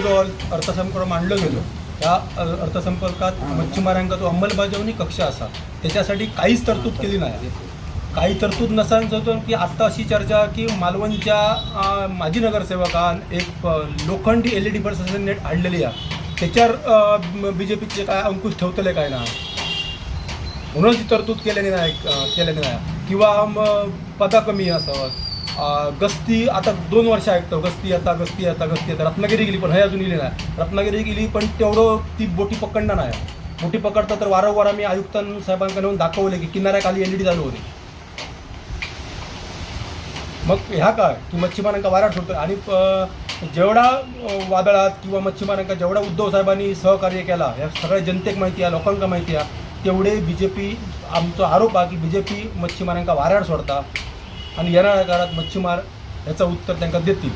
जो अर्थसंकल्प मांडलो गेलो त्या अर्थसंकल्पात मच्छीमारांका जो अंमलबजावणी कक्ष असा. त्याच्यासाठी काहीच तरतूद केली नाही. काही तरतूद नसल्याचं की आत्ता अशी चर्चा की मालवणच्या माजी नगरसेवकान एक लोखंडी एल ई डी बस नेट आणलेली आहे. त्याच्यावर बी जे पीचे काय अंकुश ठेवतले काय ना? म्हणून ती तरतूद केलेली नाही केलेली नाही. किंवा पदा कमी असत गस्ती आता दोन वर्ष ऐकतो गस्ती आता गस्ती आता गस्ती आता. रत्नागिरी गेली पण हे अजून गेली नाही. रत्नागिरी गेली पण तेवढं ती बोटी पकडणार नाही. बोटी पकडता तर वारंवार आम्ही आयुक्तां साहेबांकडे येऊन दाखवले की किनाऱ्याखाली एल ई डी चालू होती. मग ह्या काय? की मच्छीमारांका वारा सुटतो आणि जेवढा वादळात किंवा मच्छीमारांका जेवढा उद्धव साहेबांनी सहकार्य केला या सगळ्या जनतेक माहिती आहे लोकांका माहिती आहे तेवढे बी जे पी आमचा आरोप आहे की बी जे पी मच्छीमारांका वाऱ्याड सोडता. आणि येणाऱ्या काळात मच्छीमार याचं उत्तर त्यांना देतील.